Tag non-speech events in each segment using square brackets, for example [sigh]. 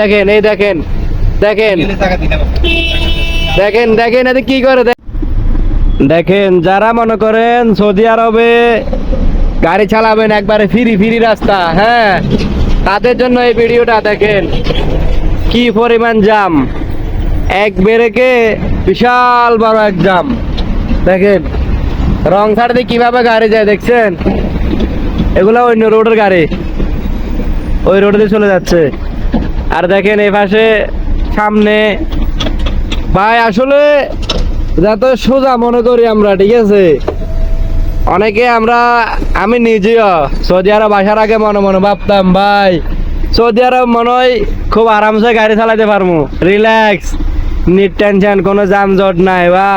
দেখেন, এই দেখেন দেখেন। দেখেন দেখেন কি করে দেখেন, যারা মনে করেন সৌদি আরবে গাড়ি চালাবেন একবারে ফিরি ফিরি রাস্তা হ্যাঁ? তাদের জন্য এই ভিডিওটা দেখেন, কি পরিমাণ জাম। এক বেরেকে বিশাল বড় এক জাম। দেখেন, রং ছাড় দিয়ে কীভাবে গাড়ি যায় দেখছেন? এগুলো অন্য রোডের গাড়ি। ওই রোডে চলে যাচ্ছে। আর দেখেন এই পাশে সামনে ভাই, আসলে যত সোজা মনে করি আমরা, ঠিক আছে? অনেকে আমরা, আমি নিজেও সৌদি আরব আসার আগে মনে মনে ভাবতাম, ভাই, সৌদি আরব মনে হয় খুব আরামসে গাড়ি চালাতে পারব। রিল্যাক্স নিট টেনশন কোনো যানজট নাই বা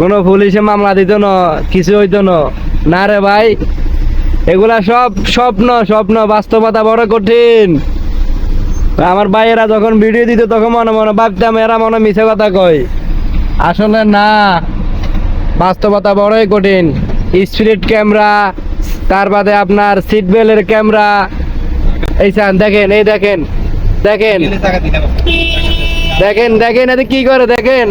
কোনো পুলিশে মামলা দিত না, কিছু হইতো না। না রে ভাই, এগুলা সব স্বপ্ন স্বপ্ন, বাস্তবতা বড় কঠিন। আমার ভাইয়েরা যখন ভিডিও দিত, তখন মনে মনে ভাবতাম এরা মনে মিছে কথা কয়। আসলে না, বাস্তবতা বড়ই কঠিন। স্পিরিট ক্যামেরা তার বাদে আপনার সিট ক্যামেরা এই চান, দেখেন, এই দেখেন দেখেন। দেখেন দেখেন, এতে কি করে, দেখেন।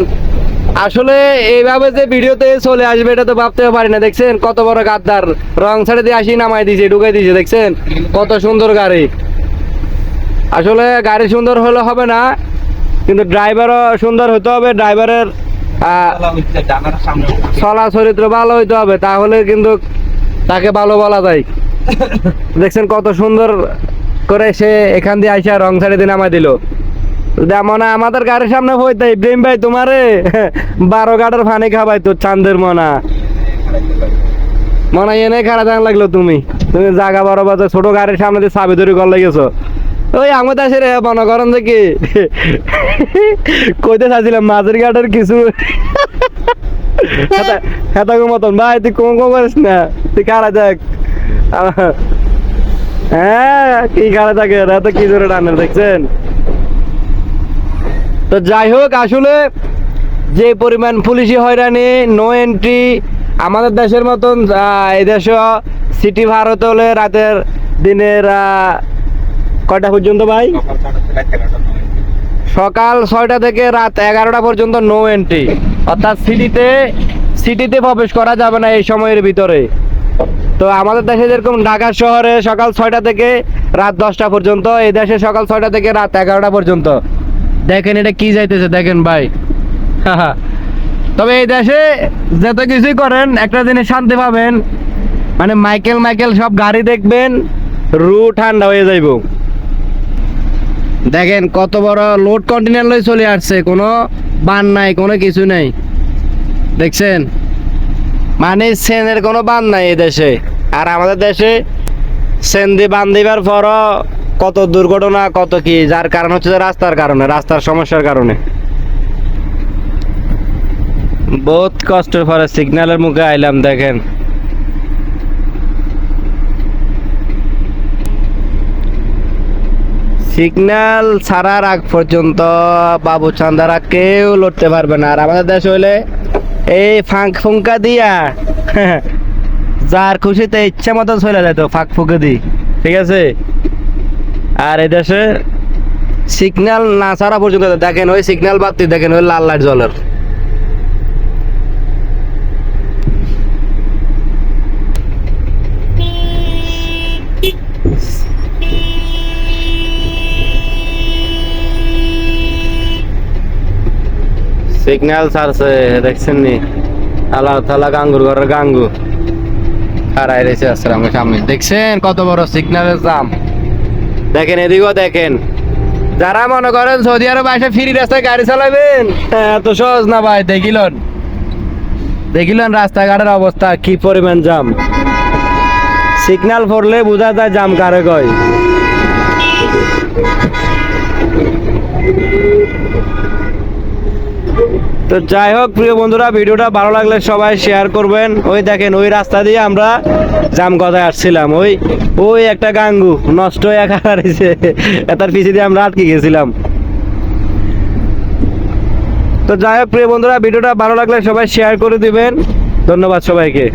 আসলে এইভাবে যে ভিডিওতে চলে আসবে, এটা তো ভাবতে পারি না, দেখছেন? কত বড় গাদ্দার। রং ছাড়ে দিয়ে আসি, নামাই দিয়েছে ঢুকাই দিয়েছে দেখছেন? কত সুন্দর গাড়ি। আসলে গাড়ি সুন্দর হলে হবে না, কিন্তু ড্রাইভারও সুন্দর হতে হবে ড্রাইভারের চলা চরিত্র ভালো হইতে হবে, তাহলে কিন্তু তাকে ভালো বলা যায়। দেখছেন কত সুন্দর করে সে এখান দিয়ে আইসা রং ছাড়ে দিয়ে নামাই দিল। মনে আমাদের গাড়ির সামনে হইতে ইব্রাহিম ভাই, তোমারে বারো গাড়ের ফানি খাবাই তো চান্দের মনা। মনে, এনে খারাপ লাগল তুমি। তুমি জাগা বড় বাজে ছোট গাড়ির সামনে দিয়ে চাবি ধরে গল গেছো। ওই আমার দেশে রে মনে করেন যে কি কইতে চাইছিলাম মাঝের ঘাটের কিছু। হেতাগো মতন, ভাই, তুই কোন কোন করিস না। তুই কারা দেখ। হ্যাঁ কি কারা থাকে এত কি জোরে টানের দেখছেন? তো যাই হোক, আসলে যে পরিমাণ পুলিশি হয়রানি নো এন্ট্রি আমাদের দেশের মতন এই সিটি ভারত হলে রাতের দিনের কয়টা পর্যন্ত ভাই? সকাল ছয়টা থেকে রাত এগারোটা পর্যন্ত। নো এন্ট্রি অর্থাৎ সিটিতে সিটিতে প্রবেশ করা যাবে না এই সময়ের ভিতরে। তো আমাদের দেশে যেরকম ঢাকা শহরে সকাল ছয়টা থেকে রাত দশটা পর্যন্ত এই দেশে সকাল ছয়টা থেকে রাত এগারোটা পর্যন্ত। দেখেন এটা কি যাইতেছে দেখেন ভাই। তবে এই দেশে যত কিছুই করেন একটা জিনিস শান্তি পাবেন। মানে মাইকেল মাইকেল সব গাড়ি দেখবেন রু ঠান্ডা হয়ে যাইব। দেখেন কত বড় লোড কন্টেনার লই চলে আসছে, কোনো বান নাই, কোনো কিছু নাই। দেখছেন? মানে সেনের কোনো বান নাই দেশে। আর আমাদের দেশে সেন দিয়ে বান দিবার পরও কত দুর্ঘটনা, কত কি, যার কারণ হচ্ছে রাস্তার কারণে, রাস্তার সমস্যার কারণে। বহুত কষ্টের পরে সিগন্যালের মুখে আইলাম, দেখেন। সিগন্যাল ছাড়ার আগ পর্যন্ত বাবু চান্দারা কেউ লড়তে পারবে না। আর আমাদের দেশ হইলে এই ফাঁক ফুঙ্কা দিয়া [laughs] যার খুশিতে ইচ্ছে মতো চলে যেত ফাঁক ফুঁকে দি। ঠিক আছে? আর এই দেশে সিগন্যাল না ছাড়া পর্যন্ত দেখেন, ওই সিগন্যাল বাতি দেখেন, ওই লাল লাইট জলের সিগন্যাল ছাড়ছে দেখছেন নি? আল্লাহ তালা গাঙ্গুর ঘরের গাঙ্গু। হারাই রয়েছে আসলে আমার সামনে দেখছেন কত বড় সিগন্যালের দাম? দেখেন এদিকেও দেখেন। যারা মনে করেন সৌদি আরব এসে ফ্রি রাস্তায় গাড়ি চালাবেন? হ্যাঁ, এত সহজ না ভাই দেখিলেন? দেখিলেন রাস্তাঘাটের অবস্থা কি পরিমাণ জাম। সিগন্যাল পড়লে বোঝা যায় জাম কারে কয়। তো যাই হোক, প্রিয় বন্ধুরা, ভিডিওটা ভালো লাগলে সবাই শেয়ার করবেন। ওই দেখেন, ওই রাস্তা দিয়ে আমরা জাম গদায় আসছিলাম। ওই ওই একটা গাঙ্গু নষ্ট হয়ে হারিয়েছে তার পিছিয়ে দিয়ে আমরা আটকে গেছিলাম। তো যাই হোক, প্রিয় বন্ধুরা, ভিডিওটা ভালো লাগলে সবাই শেয়ার করে দিবেন। ধন্যবাদ সবাইকে।